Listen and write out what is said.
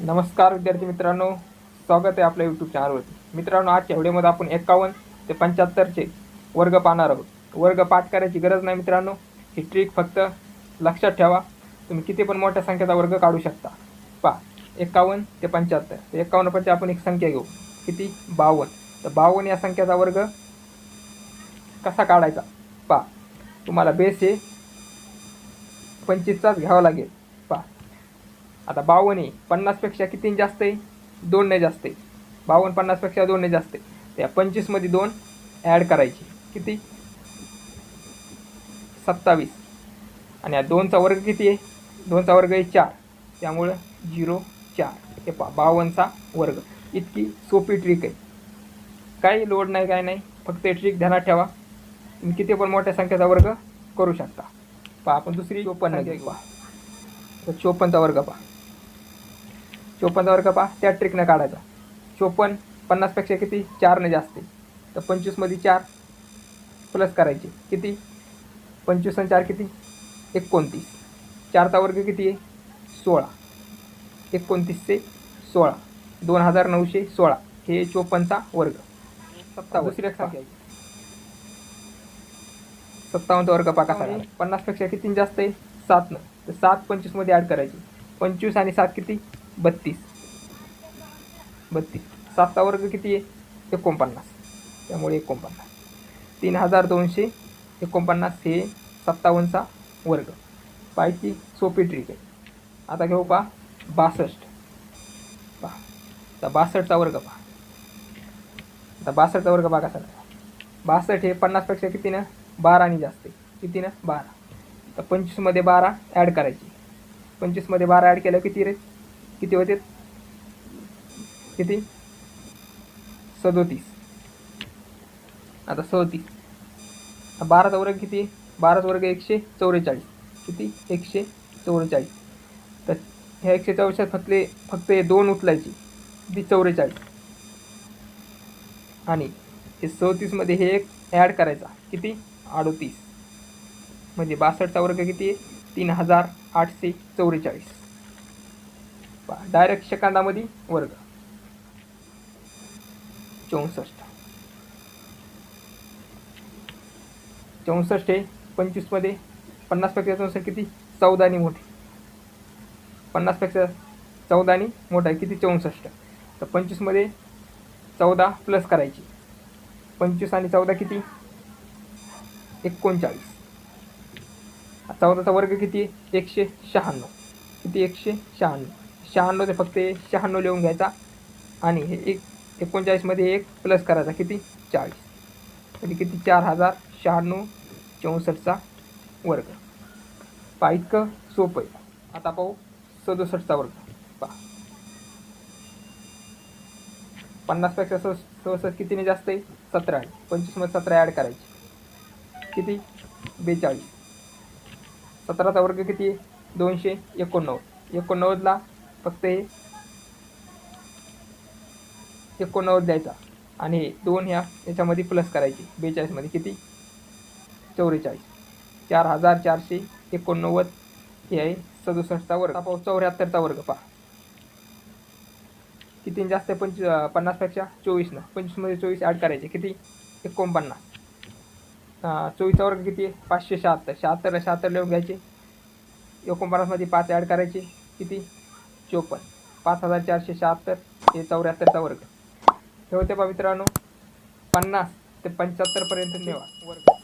नमस्कार विद्यार्थी मित्रांनो. स्वागत आहे आपल्या यूट्यूब चॅनलवरती मित्रांनो आजच्या व्हिडिओमध्ये आपण एकावन्न ते पंच्याहत्तरचे वर्ग पाहणार आहोत. वर्ग पाठ करायची गरज नाही मित्रांनो. ही ट्रिक फक्त लक्षात ठेवा. तुम्ही किती पण मोठ्या संख्येचा वर्ग काढू शकता. पहा एकावन्न ते पंच्याहत्तर. तर एकावन्नपैकी आपण एक संख्या घेऊ. किती? बावन्न. तर बावन्न या संख्येचा वर्ग कसा काढायचा? पहा तुम्हाला बेस हे पंचवीसचाच घ्यावा लागेल. आता बावन्न आहे. पन्नासपेक्षा किती जास्त आहे? दोनने जास्त आहे. बावन्न पन्नासपेक्षा दोनने जास्त आहे. त्या पंचवीसमध्ये दोन ॲड करायची. किती? सत्तावीस. आणि या दोनचा वर्ग किती आहे? दोनचा वर्ग आहे चार. त्यामुळं झिरो चार. हे पा बावन्नचा वर्ग. इतकी सोपी ट्रिक आहे. काही लोड नाही काय नाही. फक्त हे ट्रिक ध्यानात ठेवा. तुम्ही किती पण मोठ्या संख्येचा वर्ग करू शकता. पहा आपण दुसरी चोपन्न घेऊ. चोपन्नचा वर्ग पहा. चोपन्नचा वर्ग पहा त्या ट्रिकनं काढायचा. चोपन्न पन्नासपेक्षा किती? चारने जास्त आहे. तर पंचवीसमध्ये चार प्लस करायचे. किती? पंचवीस आणि चार किती? एकोणतीस. चारचा वर्ग किती आहे? सोळा. एकोणतीसचे सोळा. दोन हजार नऊशे सोळा. हे चोपन्नचा वर्ग. सत्तावन्न. दुसरी. सत्तावन्नचा वर्ग पहा कसा आहे पन्नासपेक्षा किती जास्त आहे? सातनं तर सात पंचवीसमध्ये ॲड करायची. पंचवीस आणि सात किती? बत्तीस. बत्तीस. सातचा वर्ग किती आहे? एकोणपन्नास. त्यामुळे एकोणपन्नास. तीन हजार दोनशे एकोणपन्नास हे सत्तावन्नचा वर्ग. पायची सोपी ट्रिक आहे. आता घेऊ पहा. बासष्ट. पहा. आता बासष्टचा वर्ग पहा. आता बासष्टचा वर्ग पहा कसा बासष्ट हे पन्नासपेक्षा किती ना बारा आणि जास्त आहे. किती ना बारा. तर पंचवीसमध्ये बारा ॲड करायची. पंचवीसमध्ये बारा ॲड केलं किती रे? किती होते? किती? सदोतीस. आता सदोतीस. बाराचा वर्ग किती? बाराचा वर्ग एकशे चौवेचाळीस किती? एकशे चौवेचाळीस तर ह्या एकशे चौवेचाळीस फक्त फक्त हे दोन उचलायची. किती? चौवेचाळीस आणि हे सदोतीसमध्ये हे एक ॲड करायचा. किती? अडोतीस. म्हणजे बासष्टचा वर्ग किती? आहे तीन हजार आठशे चौवेचाळीस डायरेक्ट सेकंदामध्ये वर्ग. चौसष्ट. चौसष्ट हे पंचवीसमध्ये पन्नासपेक्षा चौसष्ट किती? चौदानी मोठे. पन्नासपेक्षा चौदानी मोठा आहे किती? चौसष्ट. तर पंचवीसमध्ये चौदा प्लस करायची. पंचवीस आणि चौदा किती? एकोणचाळीस. चौदाचा वर्ग किती? आहे एकशे शहाण्णव. किती? एकशे शहाण्णव. शहाण्णव ते फक्त शहाण्णव लिहून घ्यायचा. आणि हे एक एकोणचाळीसमध्ये एक प्लस करायचा. किती? चाळीस. म्हणजे किती? चार हजार शहाण्णव चौसष्टचा वर्ग. पहा इतकं सोपं आहे. आता पाहू. सदुसष्टचा वर्ग. पहा. पन्नासपेक्षा स सदुसष्ट कितीने जास्त आहे? सतरा आहे. पंचवीसमध्ये सतरा ॲड करायची. किती? बेचाळीस. सतराचा वर्ग किती आहे? दोनशे एकोणनव्वद. एकोणनव्वदला फक्त एकोणनव्वद द्यायचा? आणि हे दोन ह्या याच्यामध्ये प्लस करायची. बेचाळीसमध्ये किती? चौवेचाळीस. चार हजार चारशे एकोणनव्वद हे आहे सदुसष्टचा वर्ग. पाहू चौऱ्याहत्तरचा वर्ग पहा. किती जास्त? आहे पंच पन्नासपेक्षा चोवीसनं पंचवीसमध्ये चोवीस ॲड करायचे. किती? एकोणपन्नास. चोवीसचा वर्ग किती आहे? पाचशे शहात्तर. शहात्तर शहात्तर लिहून घ्यायचे. एकोणपन्नासमध्ये पाच ॲड करायचे. किती? चोपन्न. पाच हजार चारशे शहात्तर हे चौऱ्याहत्तरचा वर्ग. ठेवते पा मित्रांनो. पन्नास ते पंच्याहत्तरपर्यंत नेवा वर्ग.